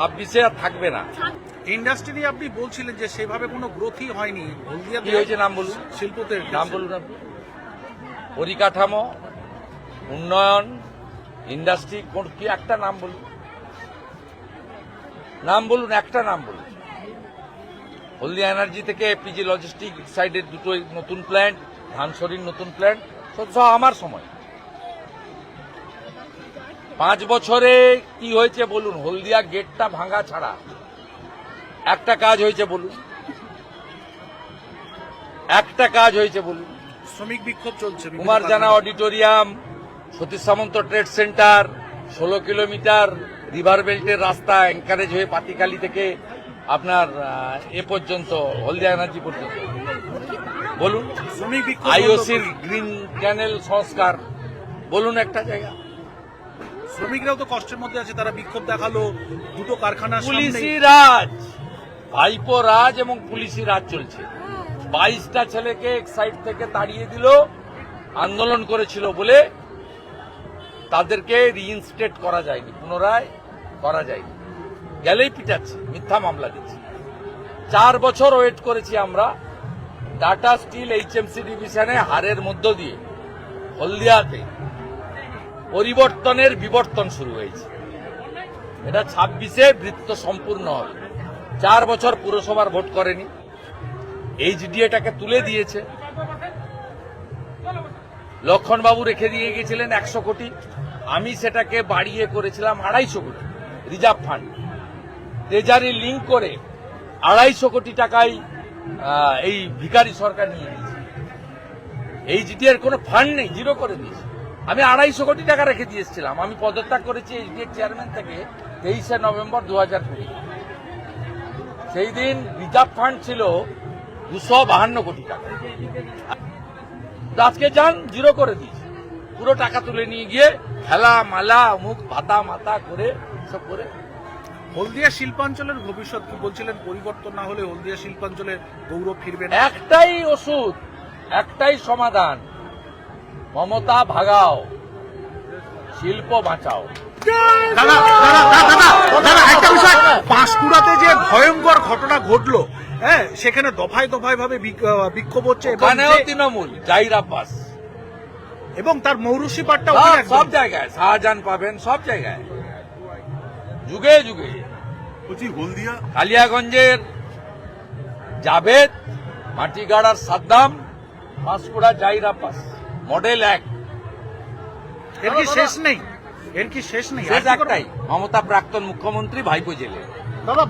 ছাব্বিশে আর থাকবে না। ইন্ডাস্ট্রি আপনি বলছিলেন যে সেভাবে কোনো গ্রোথই হয়নি। হলদিয়া কি হয়েছে নাম বলুন। শিল্পতে নাম বলুন। আপনি পরিকাঠামো উন্নয়ন ইন্ডাস্ট্রি কোন কি একটা নাম বলুন। নাম বলুন একটা নাম বলুন। হলদিয়া এনার্জি থেকে পিজি লজিস্টিক সাইডের দুটো নতুন প্ল্যান্ট ধানসরির নতুন প্ল্যান্ট সব আমার সময়। পাঁচ বছরে কি হয়েছে বলুন? হলদিয়া গেটটা ভাঙা ছাড়া। একটা কাজ হয়েছে বলুন। একটা কাজ হয়েছে বলুন। শ্রমিক বিক্ষোভ চলছে Kumar Jana auditorium Satish Samanta trade centre ষোলো কিলোমিটার রিভার বেল্টের রাস্তা এনকারেজ হয়ে পাতিকালি থেকে আপনার এ পর্যন্ত হলদিয়া এনার্জি পর্যন্ত। বলুন আইওসির গ্রিন ক্যানেল সংস্কার। বলুন একটা জায়গা। শ্রমিকরাও তো কষ্টের মধ্যে আছে, তারা বিক্ষোভ দেখাল, দুটো কারখানা পুলিশি রাজ। ভাইপো রাজ এবং পুলিশি রাজ চলছে। বাইশটা ছেলেকে এক সাইড থেকে তাড়িয়ে দিল, আন্দোলন করেছিল বলে তাদেরকে রিইনস্টেট করা যায়নি, পুনরায় করা যায়নি। গেলেই পিটাচ্ছে, মিথ্যা মামলা দিচ্ছে। চার বছর ওয়েট করেছি আমরা টাটা স্টিল এইচএমসি ডিভিশনে হারের মধ্য দিয়ে, হলদিয়াতে। পরিবর্তনের বিবর্তন শুরু হয়েছে। এটা ছাব্বিশে বৃত্ত সম্পূর্ণ হবে। চার বছর পুরসভার ভোট করেনি। এইচডিএটাকে তুলে দিয়েছে। লক্ষণবাবু রেখে দিয়ে গেছিলেন একশো কোটি। আমি সেটাকে বাড়িয়ে করেছিলাম আড়াইশো কোটি রিজার্ভ ফান্ড। ট্রেজারি লিঙ্ক করে আড়াইশো কোটি আহ, এই ভিখারি সরকার নিয়ে নিয়েছে। এইচডি এর কোনো ফান্ড নেই জিরো করে দিয়েছে। আমি আড়াইশো কোটি টাকা রেখে দিয়ে এসেছিলাম আমি পদত্যাগ করেছি এইচডি এর চেয়ারম্যান থেকে তেইশে নভেম্বর দু হাজার কুড়ি। সেই দিন রিজার্ভ ফান্ড ছিল দুশো বাহান্ন কোটি টাকা। আজকে যান জিরো করে দিয়েছে। পুরো টাকা তুলে নিয়ে গিয়ে খেলা মালা মুখ ভাতা মাতা করে সব করে। হলদিয়া শিল্পাঞ্চলের ভবিষ্যৎ কি বলছিলেন? পরিবর্তন না হলে হলদিয়া শিল্পাঞ্চলের গৌরব ফিরবে একটাই ওষুধ একটাই সমাধান। মমতা ভাগাও শিল্প বাঁচাও। দাদা দাদা দাদা দাদা দাদা একটা বিষয় পাঁশকুড়াতে যে ভয়ঙ্কর ঘটনা ঘটলো হ্যাঁ সেখানে দফায় দফায় ভাবে বিক্ষোভ হচ্ছে এবং ওখানেও তৃণমূল জাইর আব্বাস এবং তার মৌরুষি পাটটা সব জায়গায় শাহজাহান পাবেন সব জায়গায়। যুগে যুগে। হলদিয়া? কালিয়াগঞ্জের জাভেদ মাটিগাড়ার সাদ্দাম পাঁশকুড়া জাইর আব্বাস মডেল এক। এর কি শেষ নেই? এর কি শেষ নেই? শেষ একটাই। মমতা প্রাক্তন মুখ্যমন্ত্রী ভাইপো জেলে। দাদা